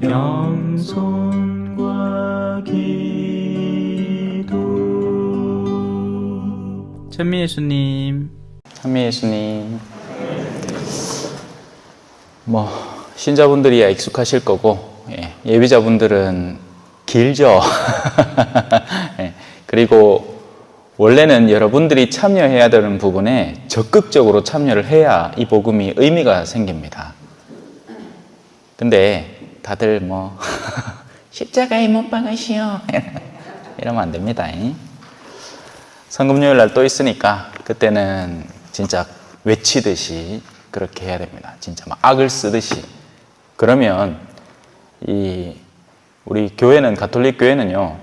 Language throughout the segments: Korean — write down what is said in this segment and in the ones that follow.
겸손과 기도 천미 예수님. 찬미 예수님. 뭐 신자분들이야 익숙하실 거고 예, 예비자분들은 길죠. 예, 그리고 원래는 여러분들이 참여해야 되는 부분에 적극적으로 참여를 해야 이 복음이 의미가 생깁니다. 근데 다들 뭐 십자가에 못 박으시오 이러면 안 됩니다. 성금요일 날 또 있으니까 그때는 진짜 외치듯이 그렇게 해야 됩니다. 진짜 막 악을 쓰듯이. 그러면 이 우리 교회는 가톨릭 교회는요.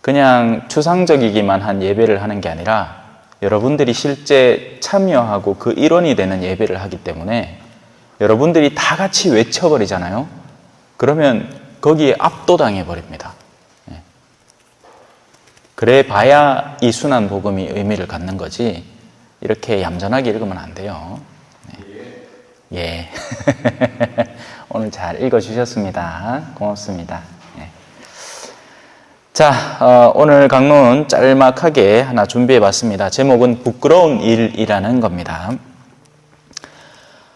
그냥 추상적이기만 한 예배를 하는 게 아니라 여러분들이 실제 참여하고 그 일원이 되는 예배를 하기 때문에 여러분들이 다 같이 외쳐버리잖아요. 그러면 거기에 압도당해 버립니다. 그래 봐야 이 순환 복음이 의미를 갖는 거지 이렇게 얌전하게 읽으면 안 돼요. 네. 예. 오늘 잘 읽어주셨습니다. 고맙습니다. 예. 자, 어, 오늘 강론 짤막하게 하나 준비해 봤습니다. 제목은 부끄러운 일이라는 겁니다.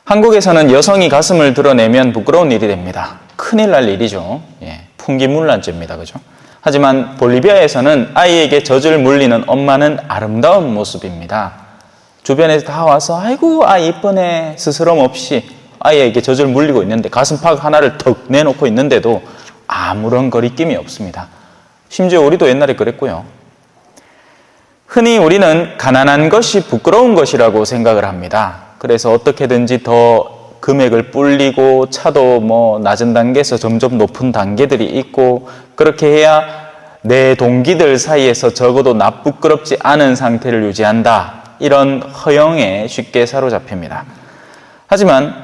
한국에서는 여성이 가슴을 드러내면 부끄러운 일이 됩니다. 큰일 날 일이죠. 예. 풍기문란죄입니다. 그죠? 하지만 볼리비아에서는 아이에게 젖을 물리는 엄마는 아름다운 모습입니다. 주변에서 다 와서 아이고 아이 이쁘네 스스럼 없이 아이에게 젖을 물리고 있는데 가슴팍 하나를 턱 내놓고 있는데도 아무런 거리낌이 없습니다. 심지어 우리도 옛날에 그랬고요. 흔히 우리는 가난한 것이 부끄러운 것이라고 생각을 합니다. 그래서 어떻게든지 더 금액을 불리고 차도 뭐 낮은 단계에서 점점 높은 단계들이 있고 그렇게 해야 내 동기들 사이에서 적어도 나 부끄럽지 않은 상태를 유지한다. 이런 허영에 쉽게 사로잡힙니다. 하지만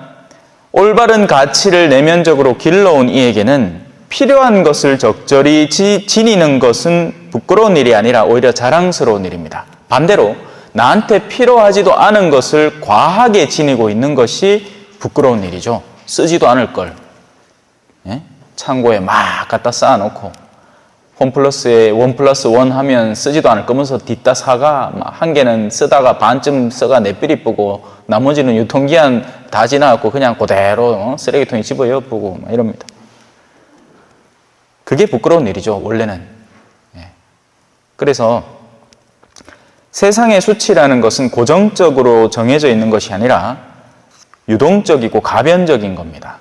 올바른 가치를 내면적으로 길러온 이에게는 필요한 것을 적절히 지, 지니는 것은 부끄러운 일이 아니라 오히려 자랑스러운 일입니다. 반대로 나한테 필요하지도 않은 것을 과하게 지니고 있는 것이 부끄러운 일이죠. 쓰지도 않을 걸. 예? 창고에 막 갖다 쌓아놓고 원 플러스에 원 플러스 원 하면 쓰지도 않을 거면서 뒷다 사가 한 개는 쓰다가 반쯤 써가 내삘 이쁘고 나머지는 유통기한 다 지나갖고 그냥 그대로 쓰레기통에 집어 엿보고 이럽니다. 그게 부끄러운 일이죠, 원래는. 예. 그래서 세상의 수치라는 것은 고정적으로 정해져 있는 것이 아니라 유동적이고 가변적인 겁니다.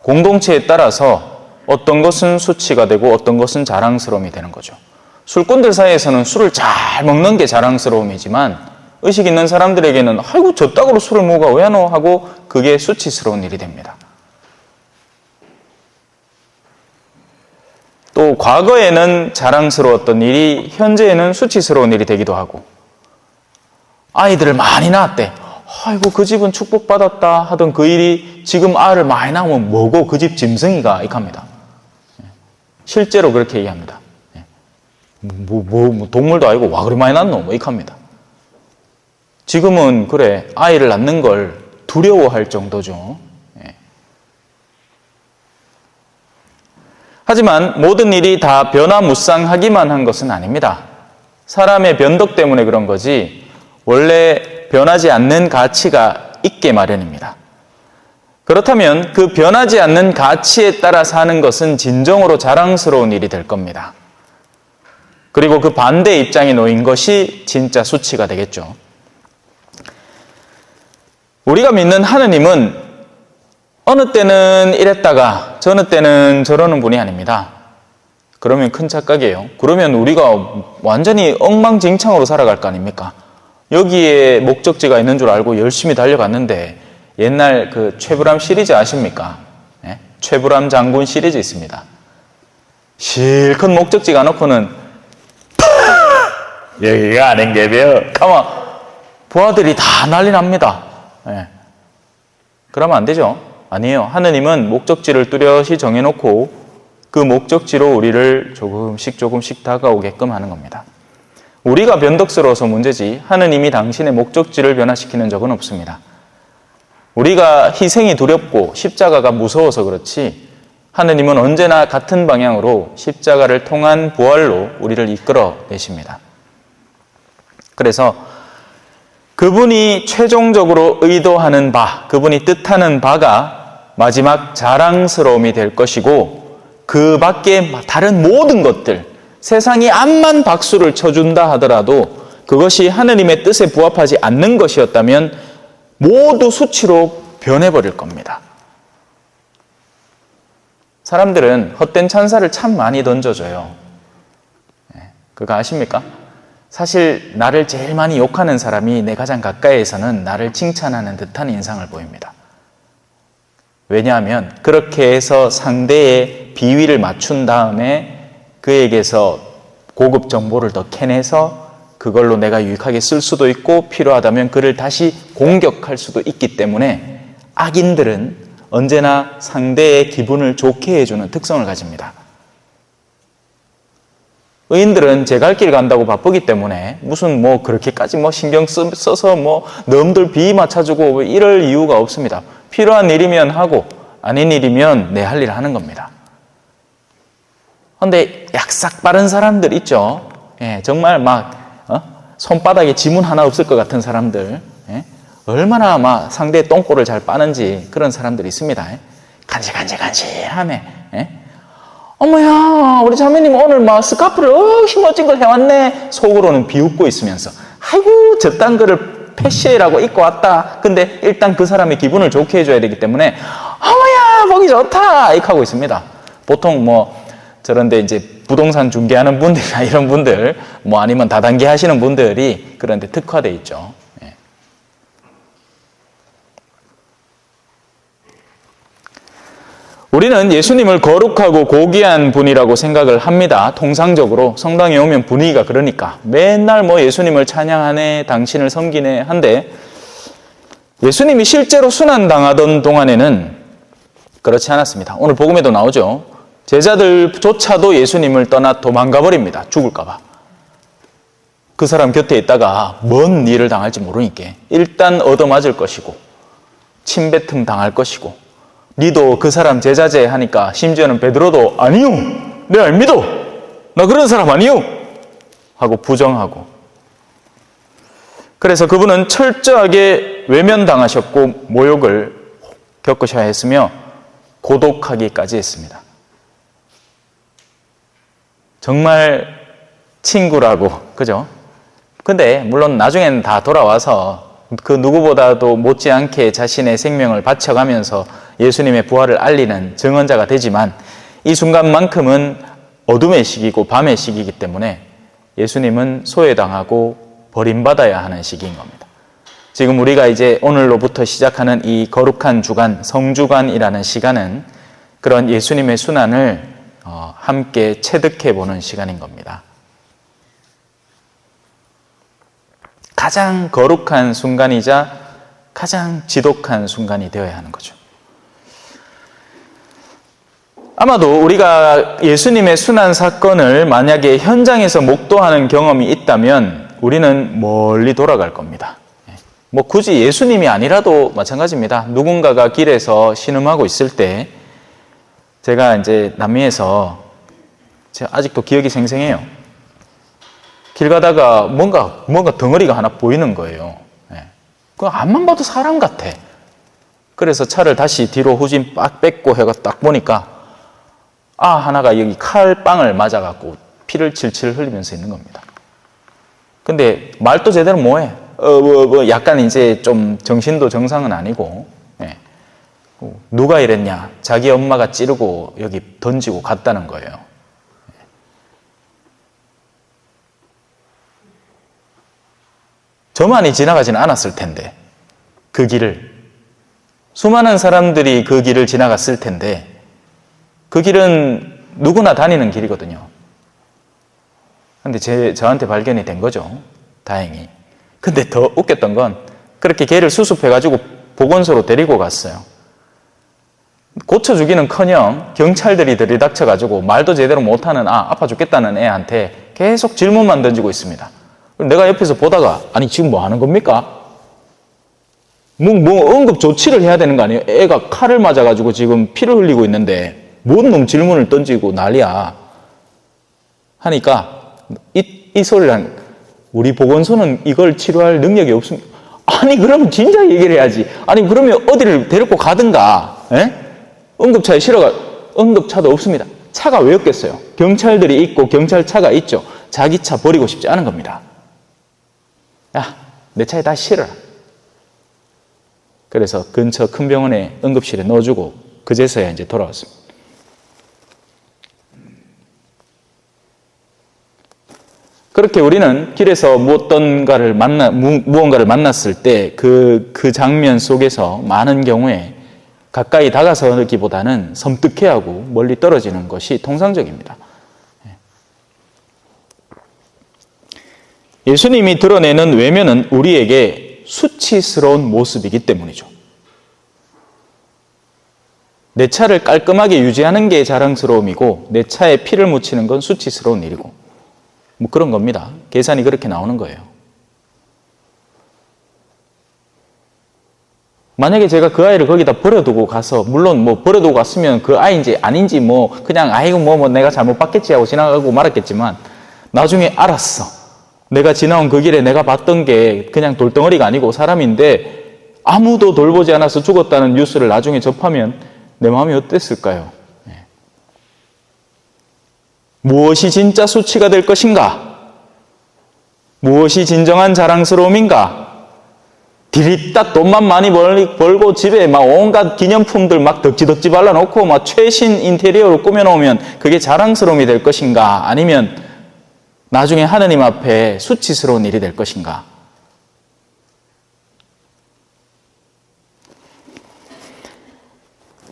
공동체에 따라서 어떤 것은 수치가 되고 어떤 것은 자랑스러움이 되는 거죠. 술꾼들 사이에서는 술을 잘 먹는 게 자랑스러움이지만 의식 있는 사람들에게는 아이고 저 딱으로 술을 먹어 왜노 하고 그게 수치스러운 일이 됩니다. 또 과거에는 자랑스러웠던 일이 현재에는 수치스러운 일이 되기도 하고 아이들을 많이 낳았대. 아이고 그 집은 축복받았다 하던 그 일이 지금 알을 많이 낳으면 뭐고 그 집 짐승이가 이합니다. 실제로 그렇게 얘기합니다. 뭐, 뭐, 뭐 동물도 아니고 와 그리 많이 낳노 뭐 이합니다. 지금은 그래 아이를 낳는 걸 두려워할 정도죠. 하지만 모든 일이 다 변화무쌍하기만 한 것은 아닙니다. 사람의 변덕 때문에 그런 거지 원래 변하지 않는 가치가 있게 마련입니다. 그렇다면 그 변하지 않는 가치에 따라 사는 것은 진정으로 자랑스러운 일이 될 겁니다. 그리고 그 반대 입장에 놓인 것이 진짜 수치가 되겠죠. 우리가 믿는 하느님은 어느 때는 이랬다가 저느 때는 저러는 분이 아닙니다. 그러면 큰 착각이에요. 그러면 우리가 완전히 엉망진창으로 살아갈 거 아닙니까? 여기에 목적지가 있는 줄 알고 열심히 달려갔는데 옛날 그 최불암 시리즈 아십니까? 네? 최불암 장군 시리즈 있습니다. 실컷 목적지 가 놓고는 여기가 아닌 게벼 아마 부하들이 다 난리 납니다. 네. 그러면 안 되죠. 아니에요. 하느님은 목적지를 뚜렷이 정해놓고 그 목적지로 우리를 조금씩 조금씩 다가오게끔 하는 겁니다. 우리가 변덕스러워서 문제지 하느님이 당신의 목적지를 변화시키는 적은 없습니다. 우리가 희생이 두렵고 십자가가 무서워서 그렇지 하느님은 언제나 같은 방향으로 십자가를 통한 부활로 우리를 이끌어 내십니다. 그래서 그분이 최종적으로 의도하는 바, 그분이 뜻하는 바가 마지막 자랑스러움이 될 것이고 그 밖에 다른 모든 것들, 세상이 암만 박수를 쳐준다 하더라도 그것이 하느님의 뜻에 부합하지 않는 것이었다면 모두 수치로 변해버릴 겁니다. 사람들은 헛된 찬사를 참 많이 던져줘요. 예, 그거 아십니까? 사실 나를 제일 많이 욕하는 사람이 내 가장 가까이에서는 나를 칭찬하는 듯한 인상을 보입니다. 왜냐하면 그렇게 해서 상대의 비위를 맞춘 다음에 그에게서 고급 정보를 더 캐내서 그걸로 내가 유익하게 쓸 수도 있고 필요하다면 그를 다시 공격할 수도 있기 때문에 악인들은 언제나 상대의 기분을 좋게 해주는 특성을 가집니다. 의인들은 제 갈 길 간다고 바쁘기 때문에 무슨 뭐 그렇게까지 뭐 신경 쓰- 써서 뭐 넘들 비위 맞춰주고 뭐 이럴 이유가 없습니다. 필요한 일이면 하고 아닌 일이면 내 할 일 하는 겁니다. 근데 약삭 빠른 사람들 있죠. 예, 정말 막 어? 손바닥에 지문 하나 없을 것 같은 사람들. 예? 얼마나 막 상대의 똥꼬를 잘 빠는지 그런 사람들이 있습니다. 예? 간질간질간질하네. 예? 어머야, 우리 자매님 오늘 막 스카프를 어이 멋진 걸 해왔네. 속으로는 비웃고 있으면서, 아이고, 저딴 거를 패시라고 입고 왔다. 근데 일단 그 사람의 기분을 좋게 해줘야 되기 때문에, 어머야, 보기 좋다. 이렇게 하고 있습니다. 보통 뭐, 저런데 이제 부동산 중개하는 분들이나 이런 분들, 뭐 아니면 다단계 하시는 분들이 그런데 특화돼 있죠. 예. 우리는 예수님을 거룩하고 고귀한 분이라고 생각을 합니다. 통상적으로 성당에 오면 분위기가 그러니까 맨날 뭐 예수님을 찬양하네, 당신을 섬기네 한데 예수님이 실제로 순환 당하던 동안에는 그렇지 않았습니다. 오늘 복음에도 나오죠. 제자들조차도 예수님을 떠나 도망가 버립니다. 죽을까봐. 그 사람 곁에 있다가 뭔 일을 당할지 모르니까 일단 얻어맞을 것이고 침뱉음 당할 것이고 니도 그 사람 제자제 하니까 심지어는 베드로도 아니요 내가 안 믿어 나 그런 사람 아니요 하고 부정하고 그래서 그분은 철저하게 외면당하셨고 모욕을 겪으셔야 했으며 고독하기까지 했습니다. 정말 친구라고 그죠? 근데 물론 나중에는 다 돌아와서 그 누구보다도 못지않게 자신의 생명을 바쳐가면서 예수님의 부활을 알리는 증언자가 되지만 이 순간만큼은 어둠의 시기고 밤의 시기이기 때문에 예수님은 소외당하고 버림받아야 하는 시기인 겁니다. 지금 우리가 이제 오늘로부터 시작하는 이 거룩한 주간, 성주간이라는 시간은 그런 예수님의 순환을 어, 함께 체득해 보는 시간인 겁니다. 가장 거룩한 순간이자 가장 지독한 순간이 되어야 하는 거죠. 아마도 우리가 예수님의 순환 사건을 만약에 현장에서 목도하는 경험이 있다면 우리는 멀리 돌아갈 겁니다. 뭐 굳이 예수님이 아니라도 마찬가지입니다. 누군가가 길에서 신음하고 있을 때 제가 이제 남미에서 제가 아직도 기억이 생생해요. 길 가다가 뭔가 뭔가 덩어리가 하나 보이는 거예요. 예. 그 앞만 봐도 사람 같아. 그래서 차를 다시 뒤로 후진 빡 뺏고 해가 딱 보니까 아 하나가 여기 칼빵을 맞아갖고 피를 칠칠 흘리면서 있는 겁니다. 근데 말도 제대로 뭐해? 어, 뭐, 뭐 약간 이제 좀 정신도 정상은 아니고 누가 이랬냐? 자기 엄마가 찌르고 여기 던지고 갔다는 거예요. 저만이 지나가지는 않았을 텐데 그 길을 수많은 사람들이 그 길을 지나갔을 텐데 그 길은 누구나 다니는 길이거든요. 근데 제, 저한테 발견이 된 거죠. 다행히. 근데 더 웃겼던 건 그렇게 개를 수습해가지고 보건소로 데리고 갔어요. 고쳐주기는 커녕 경찰들이 들이닥쳐가지고 말도 제대로 못하는 아, 아파 죽겠다는 애한테 계속 질문만 던지고 있습니다. 내가 옆에서 보다가 아니 지금 뭐 하는 겁니까? 뭐, 뭐 응급 조치를 해야 되는 거 아니에요? 애가 칼을 맞아가지고 지금 피를 흘리고 있는데 뭔 놈 질문을 던지고 난리야. 하니까 이, 이 소리를 한 우리 보건소는 이걸 치료할 능력이 없습니다. 아니 그러면 진짜 얘기를 해야지. 아니 그러면 어디를 데리고 가든가. 에? 응급차에 실어가 응급차도 없습니다. 차가 왜 없겠어요? 경찰들이 있고 경찰차가 있죠. 자기 차 버리고 싶지 않은 겁니다. 야, 내 차에 다 실어라. 그래서 근처 큰 병원에 응급실에 넣어주고 그제서야 이제 돌아왔습니다. 그렇게 우리는 길에서 무엇던가를 만나, 무, 무언가를 만났을 때 그, 그 장면 속에서 많은 경우에 가까이 다가서기보다는 섬뜩해 하고 멀리 떨어지는 것이 통상적입니다. 예수님이 드러내는 외면은 우리에게 수치스러운 모습이기 때문이죠. 내 차를 깔끔하게 유지하는 게 자랑스러움이고 내 차에 피를 묻히는 건 수치스러운 일이고 뭐 그런 겁니다. 계산이 그렇게 나오는 거예요. 만약에 제가 그 아이를 거기다 버려두고 가서 물론 뭐 버려두고 갔으면 그 아이인지 아닌지 뭐 그냥 아이고 뭐, 뭐 내가 잘못 봤겠지 하고 지나가고 말았겠지만 나중에 알았어. 내가 지나온 그 길에 내가 봤던 게 그냥 돌덩어리가 아니고 사람인데 아무도 돌보지 않아서 죽었다는 뉴스를 나중에 접하면 내 마음이 어땠을까요? 네. 무엇이 진짜 수치가 될 것인가? 무엇이 진정한 자랑스러움인가? 디리따 돈만 많이 벌, 벌고 집에 막 온갖 기념품들 막 덕지덕지 발라놓고 막 최신 인테리어로 꾸며놓으면 그게 자랑스러움이 될 것인가? 아니면 나중에 하느님 앞에 수치스러운 일이 될 것인가?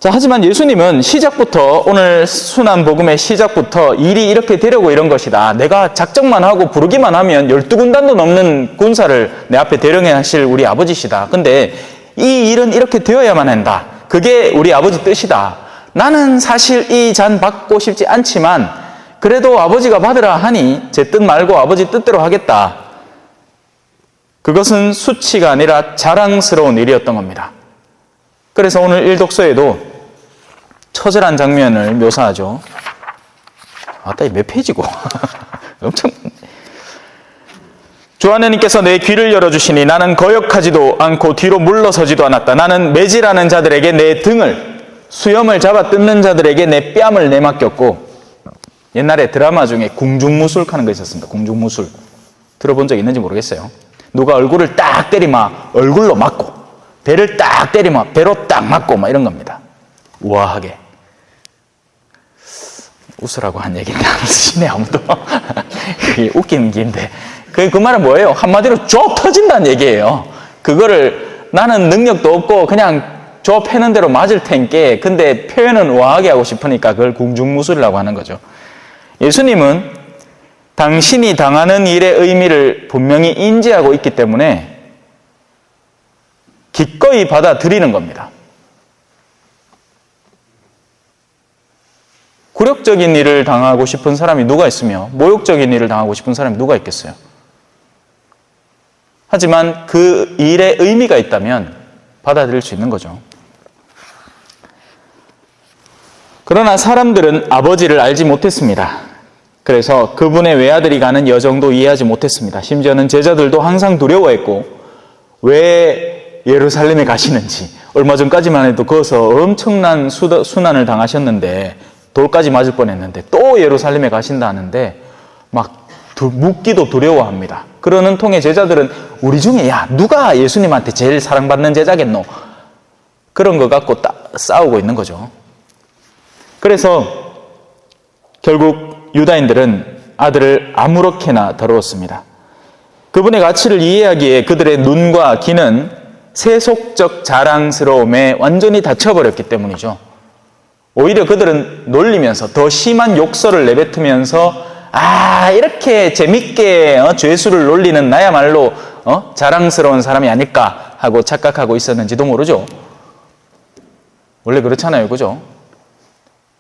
자, 하지만 예수님은 시작부터, 오늘 순환 복음의 시작부터 일이 이렇게 되려고 이런 것이다. 내가 작정만 하고 부르기만 하면 12군단도 넘는 군사를 내 앞에 대령해 하실 우리 아버지시다. 근데 이 일은 이렇게 되어야만 한다. 그게 우리 아버지 뜻이다. 나는 사실 이 잔 받고 싶지 않지만 그래도 아버지가 받으라 하니 제 뜻 말고 아버지 뜻대로 하겠다. 그것은 수치가 아니라 자랑스러운 일이었던 겁니다. 그래서 오늘 일독서에도 처절한 장면을 묘사하죠. 아따, 몇 페이지고. 엄청. 주 하나님께서 내 귀를 열어주시니 나는 거역하지도 않고 뒤로 물러서지도 않았다. 나는 매질하는 자들에게 내 등을, 수염을 잡아 뜯는 자들에게 내 뺨을 내맡겼고, 옛날에 드라마 중에 궁중무술 하는 거 있었습니다. 궁중무술. 들어본 적 있는지 모르겠어요. 누가 얼굴을 딱 때리면 얼굴로 맞고, 배를 딱 때리면 배로 딱 맞고, 막 이런 겁니다. 우아하게. 웃으라고 한 얘기인데 안 웃으시네 아무도. 그게 웃기는 긴데. 그, 그 말은 뭐예요? 한마디로 쭉 터진다는 얘기예요. 그거를 나는 능력도 없고 그냥 저 패는 대로 맞을 텐께. 근데 표현은 우아하게 하고 싶으니까 그걸 궁중무술이라고 하는 거죠. 예수님은 당신이 당하는 일의 의미를 분명히 인지하고 있기 때문에 기꺼이 받아들이는 겁니다 굴욕적인 일을 당하고 싶은 사람이 누가 있으며 모욕적인 일을 당하고 싶은 사람이 누가 있겠어요? 하지만 그 일에 의미가 있다면 받아들일 수 있는 거죠. 그러나 사람들은 아버지를 알지 못했습니다. 그래서 그분의 외아들이 가는 여정도 이해하지 못했습니다. 심지어는 제자들도 항상 두려워했고, 왜 예루살렘에 가시는지, 얼마 전까지만 해도 거기서 엄청난 수난을 당하셨는데, 돌까지 맞을 뻔했는데 또 예루살렘에 가신다 하는데 막 묻기도 두려워합니다. 그러는 통에 제자들은 우리 중에 야 누가 예수님한테 제일 사랑받는 제자겠노? 그런 거 갖고 싸우고 있는 거죠. 그래서 결국 유다인들은 아들을 아무렇게나 다루었습니다. 그분의 가치를 이해하기에 그들의 눈과 귀는 세속적 자랑스러움에 완전히 닫혀버렸기 때문이죠. 오히려 그들은 놀리면서 더 심한 욕설을 내뱉으면서 아 이렇게 재밌게 어, 죄수를 놀리는 나야말로 어, 자랑스러운 사람이 아닐까 하고 착각하고 있었는지도 모르죠. 원래 그렇잖아요, 그죠?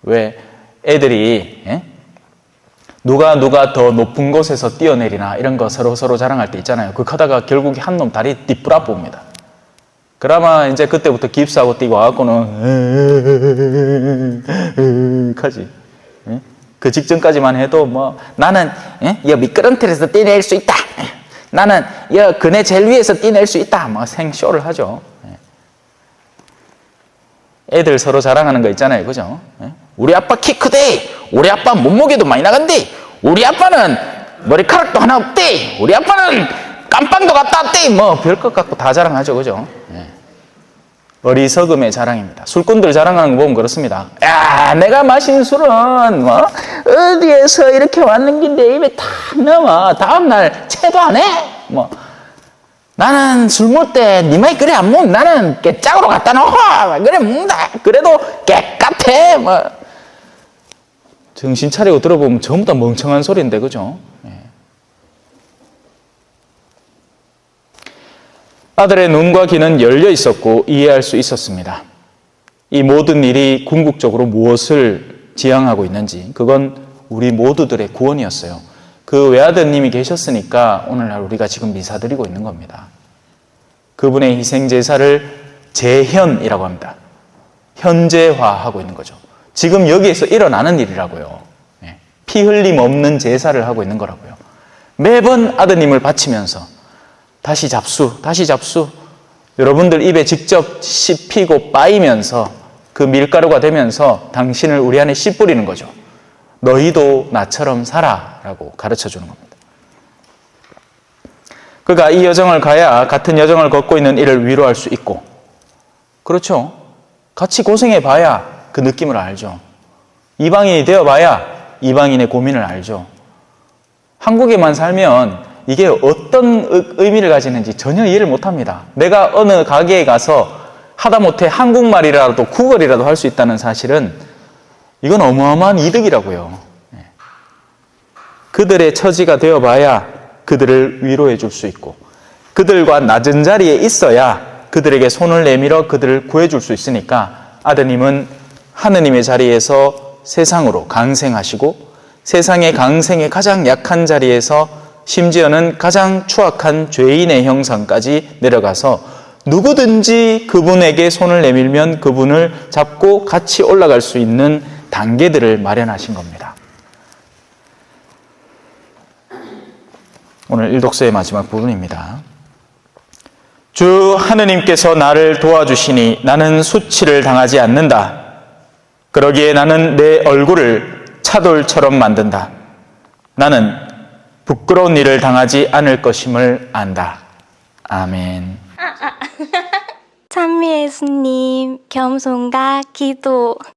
왜 애들이 예? 누가 누가 더 높은 곳에서 뛰어내리나 이런 거 서로 서로 자랑할 때 있잖아요. 그 하다가 결국에 한 놈 다리 띠뿌라 봅니다. 그나마 이제 그때부터 깁스하고 뛰고 와갖고는. 예? 그 직전까지만 해도 뭐 나는 예? 여 미끄럼틀에서 뛰낼 수 있다. 나는 여 그네 제일 위에서 뛰낼 수 있다. 뭐 생쇼를 하죠. 예. 애들 서로 자랑하는 거 있잖아요, 그죠? 예? 우리 아빠 키 크대. 우리 아빠 몸무게도 많이 나간대. 우리 아빠는 머리카락도 하나 없대. 우리 아빠는 깜빵도 갔다 왔대. 뭐 별 것 같고 다 자랑하죠, 그죠? 예. 어리석음의 자랑입니다. 술꾼들 자랑하는 거 보면 그렇습니다. 야, 내가 마신 술은 뭐 어디에서 이렇게 왔는 긴데 입에 탁 넘어. 다음 날 체도 안 해. 뭐 나는 술 먹을 때 니마이 그래 안 먹. 나는 깨짝으로 갖다 놓고 그래 먹는다. 그래도 깨끗해. 뭐 정신 차리고 들어보면 전부 다 멍청한 소리인데 그죠? 아들의 눈과 귀는 열려 있었고 이해할 수 있었습니다. 이 모든 일이 궁극적으로 무엇을 지향하고 있는지 그건 우리 모두들의 구원이었어요. 그 외아드님이 계셨으니까 오늘날 우리가 지금 미사드리고 있는 겁니다. 그분의 희생 제사를 재현이라고 합니다. 현재화하고 있는 거죠. 지금 여기에서 일어나는 일이라고요. 예. 피 흘림 없는 제사를 하고 있는 거라고요. 매번 아드님을 바치면서 다시 잡수, 다시 잡수. 여러분들 입에 직접 씹히고 빠이면서 그 밀가루가 되면서 당신을 우리 안에 씨 뿌리는 거죠. 너희도 나처럼 살아. 라고 가르쳐 주는 겁니다. 그가 이 여정을 가야 같은 여정을 걷고 있는 이를 위로할 수 있고, 그렇죠. 같이 고생해 봐야 그 느낌을 알죠. 이방인이 되어 봐야 이방인의 고민을 알죠. 한국에만 살면 이게 어떤 의- 의미를 가지는지 전혀 이해를 못 합니다. 내가 어느 가게에 가서 하다못해 한국말이라도 국어리라도 할 수 있다는 사실은 이건 어마어마한 이득이라고요. 예. 그들의 처지가 되어 봐야 그들을 위로해 줄 수 있고 그들과 낮은 자리에 있어야 그들에게 손을 내밀어 그들을 구해 줄 수 있으니까 아드님은 하느님의 자리에서 세상으로 강생하시고 세상의 강생의 가장 약한 자리에서 심지어는 가장 추악한 죄인의 형상까지 내려가서 누구든지 그분에게 손을 내밀면 그분을 잡고 같이 올라갈 수 있는 단계들을 마련하신 겁니다. 오늘 일독서의 마지막 부분입니다. 주 하느님께서 나를 도와주시니 나는 수치를 당하지 않는다. 그러기에 나는 내 얼굴을 차돌처럼 만든다. 나는 부끄러운 일을 당하지 않을 것임을 안다. 아멘. 찬미 예수님, 겸손과 기도.